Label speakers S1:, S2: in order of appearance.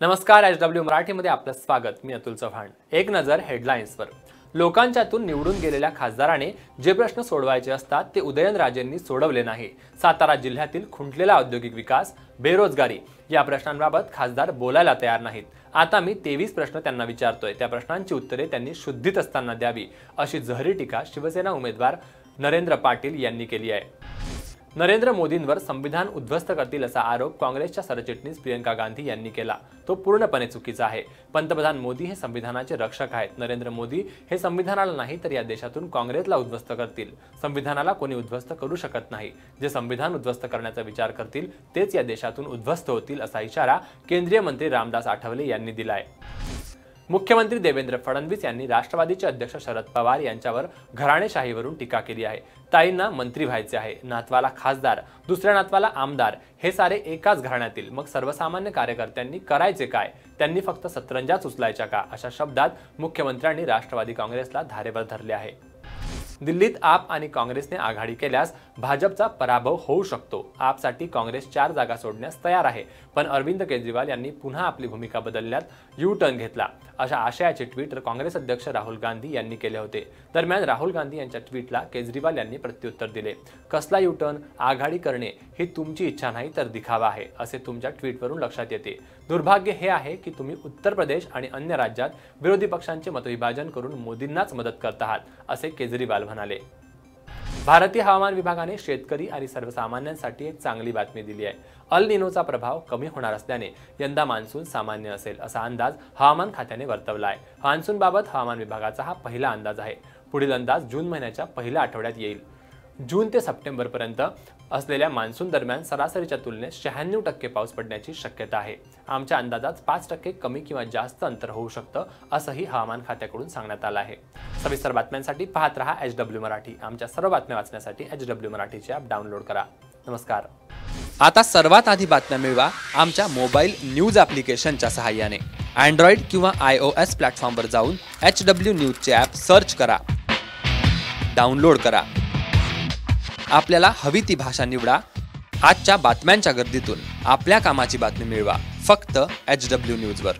S1: नमस्कार H W मराठीमध्ये आपलं स्वागत. मी अतुल चव्हाण. एक नजर हेडलाईन्सवर लोकांच्यातून निवडून गेलेल्या खासदाराने जे प्रश्न सोडवायचे असतात ते उदयनराजेंनी सोडवले नाही. सातारा जिल्ह्यातील खुंटलेला औद्योगिक विकास बेरोजगारी या प्रश्नांबाबत खासदार बोलायला तयार नाहीत. आता मी तेवीस प्रश्न त्यांना विचारतोय. त्या प्रश्नांची उत्तरे त्यांनी शुद्धीत असताना द्यावी अशी जहरी टीका शिवसेना उमेदवार नरेंद्र पाटील यांनी केली आहे. नरेंद्र मोदींवर संविधान उद्ध्वस्त करतील असा आरोप काँग्रेसच्या सरचिटणीस प्रियंका गांधी यांनी केला. तो पूर्णपणे चुकीचा आहे. पंतप्रधान मोदी हे संविधानाचे रक्षक आहेत. नरेंद्र मोदी हे संविधानाला नाही तर या देशातून काँग्रेसला उद्ध्वस्त करतील. संविधानाला कोणी उद्ध्वस्त करू शकत नाही. जे संविधान उद्ध्वस्त करण्याचा विचार करतील तेच या देशातून उद्ध्वस्त होतील असा इशारा केंद्रीय मंत्री रामदास आठवले यांनी दिलाय. मुख्यमंत्री देवेंद्र फडणवीस यांनी राष्ट्रवादीचे अध्यक्ष शरद पवार यांच्यावर घराणेशाहीवरून टीका केली आहे. ताईंना मंत्री व्हायचे आहे. नातवाला खासदार दुसऱ्या नातवाला आमदार हे सारे एकाच घराण्यातील. मग सर्वसामान्य कार्यकर्त्यांनी करायचे काय? त्यांनी फक्त सतरंजाच उचलायच्या का? अशा शब्दात मुख्यमंत्र्यांनी राष्ट्रवादी काँग्रेसला धारेवर धरले आहे. दिल्लीत आप आणि काँग्रेसने आघाडी केल्यास भाजपचा पराभव होऊ शकतो. आपसाठी काँग्रेस चार जागा सोडण्यास तयार आहे. पण अरविंद केजरीवाल यांनी पुन्हा आपली भूमिका बदलल्यात यू टर्न घेतला. अशा आशयाचे ट्विट काँग्रेस अध्यक्ष राहुल गांधी यांनी केले होते. दरम्यान राहुल गांधी यांच्या ट्विटला केजरीवाल यांनी प्रत्युत्तर दिले. कसला यू टर्न आघाडी करणे ही तुमची इच्छा नाही तर दिखावा आहे असे तुमच्या ट्विटवरून लक्षात येते. दुर्भाग्य हे आहे की तुम्ही उत्तर प्रदेश आणि अन्य राज्यात विरोधी पक्षांचे मतविभाजन करून मोदींनाच मदत करत आहात असे केजरीवाल म्हणाले. भारतीय हवामान विभागाने शेतकरी आणि सर्वसामान्यांसाठी एक चांगली बातमी दिली आहे. अल निनोचा प्रभाव कमी होणार असल्याने यंदा मान्सून सामान्य असेल असा अंदाज हवामान खात्याने वर्तवला आहे मान्सूनबाबत हवामान विभागाचा हा पहिला अंदाज आहे. पुढील अंदाज जून महिन्याच्या पहिल्या आठवड्यात येईल. जून ते सप्टेंबरपर्यंत असलेल्या मान्सून दरम्यान सरासरीच्या तुलनेत शहाण्णव टक्के पाऊस पडण्याची शक्यता आहे. आमच्या अंदाजात पाच टक्के कमी किंवा जास्त अंतर होऊ शकतं असंही हवामान खात्याकडून सांगण्यात आलं आहे. सविस्तर बातम्यांसाठी पाहत रहा एच डब्ल्यू मराठी. आमच्या सर्व बातम्या वाचण्यासाठी एच डब्ल्यू मराठीचे ॲप डाउनलोड करा. नमस्कार.
S2: आता सर्वात आधी बातम्या मिळवा आमच्या मोबाईल न्यूज ॲप्लिकेशनच्या सहाय्याने. अँड्रॉइड किंवा आय ओ एस प्लॅटफॉर्मवर जाऊन एच डब्ल्यू न्यूजचे ॲप सर्च करा. डाउनलोड करा. आपल्याला हवी ती भाषा निवडा. आजच्या बातम्यांच्या गर्दीतून आपल्या कामाची बातमी मिळवा. फक्त एच डब्ल्यू न्यूजवर